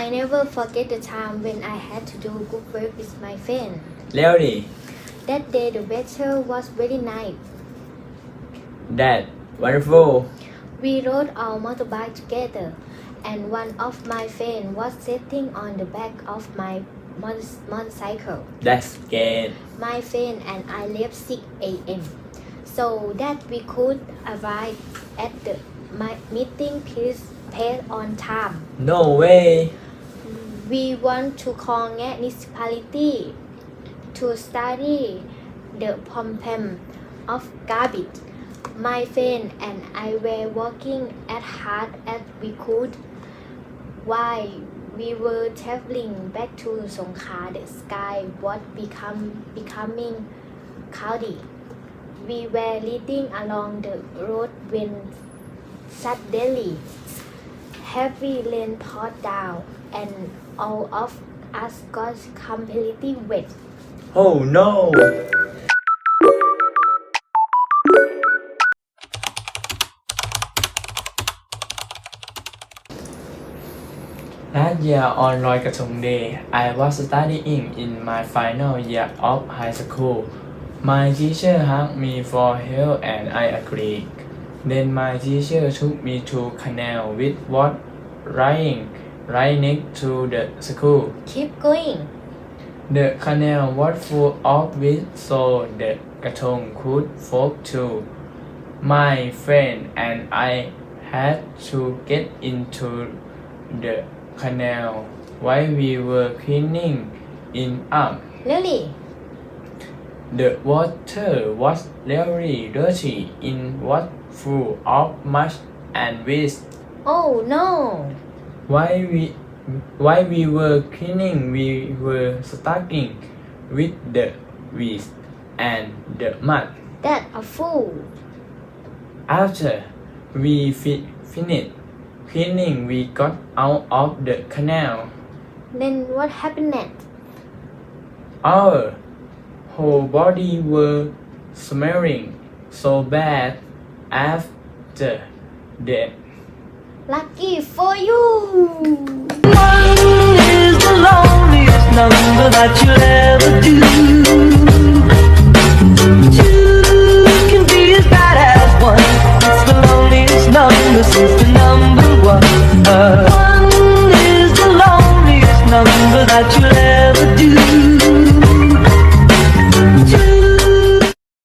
I never forget the time when I had to do good work with my friend. แล้วดิ That day the weather was very nice. that wonderful We rode our motorbike together, and one of my friends was sitting on the back of my motor- motorcycle. that's great My friend and I left 6 a.m. so that we could arrive at the my meeting place, place on time. no way we want to Ngat municipality to study the problem of garbage. My friend and I were working as hard as we could. While we were traveling back to Songkhla, the sky was become becoming cloudy. We were leading along the road when suddenly heavy rain poured down and all of us got completely wet. oh no Last year on Loi Krathong Day, I was studying in my final year of high school. My teacher hugged me for help and I agreed. Then my teacher took me to canal with what running right next to the school. Keep going. The canal was full of fish so the Krathong could float too. My friend and I had to get into the canal while we were cleaning it up. Really? The water was really dirty in was full of mush and waste. Oh no. While we while we were cleaning, we were stuck with the weeds and the mud. That a fool. After we fi- finished cleaning, we got out of the canal. Then what happened next? Our whole body were smelling so bad after that. Lucky for you. One is the loneliest number that you'll ever do. Two can be as bad as one. It's the loneliest number since the number one. Uh, one is the loneliest number that you'll ever do.